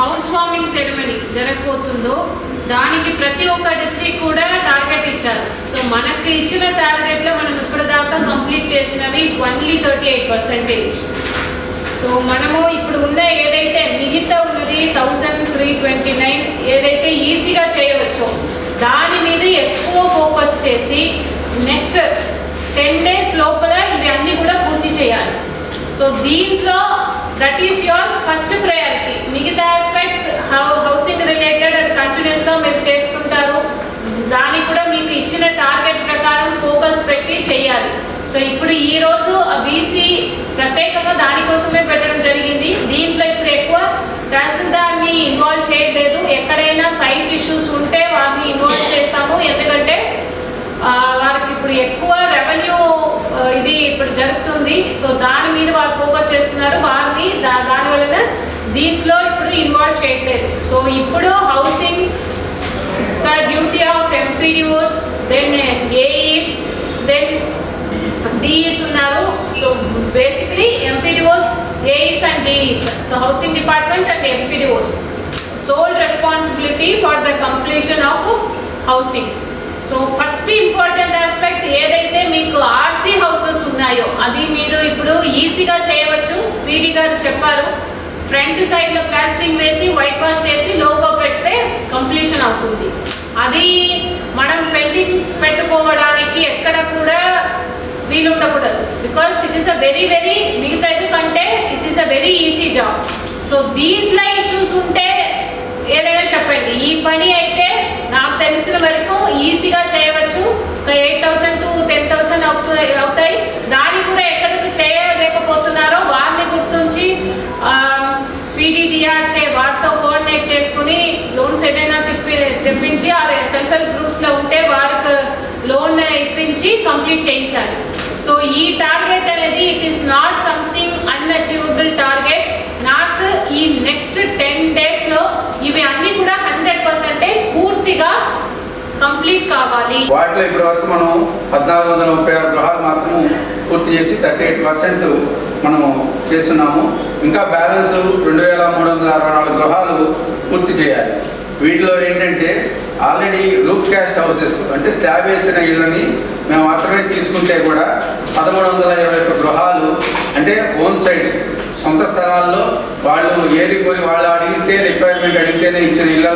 House warming ceremony జరగబోతుందో దానికి ప్రతి ఒక్క డిస్ట్రిక్ట్ కూడా టార్గెట్ ఇచ్చారు. సో మనకు ఇచ్చిన టార్గెట్లో మనం ఇప్పటిదాకా కంప్లీట్ చేసినది only thirty eight percentage so మనము ఇప్పుడు ఉన్న ఏదైతే మిగతా ఉన్నది థౌజండ్ త్రీ ట్వంటీ నైన్ ఏదైతే ఈజీగా చేయవచ్చో దాని మీద ఎక్కువ ఫోకస్ చేసి నెక్స్ట్ టెన్ డేస్ లోపల ఇవి అన్నీ కూడా పూర్తి చేయాలి. సో దీంట్లో that is your first priority మిగతా ఆస్పెక్ట్స్ హౌ హౌసింగ్ రిలేటెడ్ అది కంటిన్యూస్గా మీరు చేసుకుంటారు దానికి కూడా మీకు ఇచ్చిన టార్గెట్ ప్రకారం ఫోకస్ పెట్టి చేయాలి. సో ఇప్పుడు ఈ రోజు బీసీ ప్రత్యేకంగా దానికోసమే పెట్టడం జరిగింది. దీంట్లో ఇప్పుడు ఎక్కువ తహసీల్దార్ని ఇన్వాల్వ్ చేయలేదు ఎక్కడైనా సైట్ ఇష్యూస్ ఉంటే వారిని ఇన్వాల్వ్ చేస్తాము. ఎందుకంటే వారికి ఇప్పుడు ఎక్కువ రెవెన్యూ ఇది ఇప్పుడు జరుగుతుంది. సో దాని మీద వారు ఫోకస్ చేస్తున్నారు. వారిని దాని వలన దీంట్లో సో ఇప్పుడు housing it's the duty of MPDOs then AEs then DEs ఉన్నారు. So basically MPDOs AEs and DEs so housing department and MPDOs sole responsibility for the completion of housing so first important aspect ఏదైతే మీకు RC houses ఉన్నాయో అది మీరు ఇప్పుడు ఈజీగా చేయవచ్చు. PD గారు చెప్పారు. ఫ్రంట్ సైడ్లో ప్లాస్టింగ్ వేసి వైట్ వాష్ చేసి లోగో పెడితే కంప్లీషన్ అవుతుంది. అది మనం పెట్టి పెట్టుకోవడానికి ఎక్కడ కూడా వీలు ఉండకూడదు. Because it is a very very మిగతా కంటే it is a very easy job so దీంట్లో ఇష్యూస్ ఉంటే ఏదైనా చెప్పండి. ఈ పని అయితే నాకు తెలిసిన వరకు ఈజీగా చేయవచ్చు. ఒక eight thousand to ten thousand అవుతుంది అవుతాయి. దాన్ని కూడా వాటితో కోఆర్డినేట్ చేసుకుని లోన్స్ ఏదైనా తిప్పి తెప్పించి ఆ సెల్ఫ్ హెల్ప్ గ్రూప్స్లో ఉంటే వారికి లోన్ ఇప్పించి కంప్లీట్ చేయించాలి. సో ఈ టార్గెట్ అనేది it is not something unachievable target నాకు ఈ నెక్స్ట్ టెన్ డేస్లో ఇవి అన్నీ కూడా హండ్రెడ్ పర్సెంటేజ్ పూర్తిగా కంప్లీట్ కావాలి. వాటిలో ఇప్పటి వరకు మనం పద్నాలుగు వందల ముప్పై ఆరు గృహాలు మాత్రం పూర్తి చేసి థర్టీ ఎయిట్ పర్సెంట్ మనం చేస్తున్నాము. ఇంకా బ్యాలెన్స్ రెండు వేల మూడు వందల అరవై నాలుగు గృహాలు పూర్తి చేయాలి. వీటిలో ఏంటంటే ఆల్రెడీ రూఫ్ క్యాస్ట్ హౌసెస్ అంటే స్లాబ్ వేసిన ఇళ్ళని మేము మాత్రమే తీసుకుంటే కూడా పదమూడు వందల ఇరవై ఒక్క గృహాలు అంటే ఓన్ సైట్స్ సొంత స్థలాల్లో వాళ్ళు ఏరి కొని వాళ్ళు అడిగితే రిక్వైర్మెంట్ అడిగితేనే ఇచ్చిన ఇళ్ళ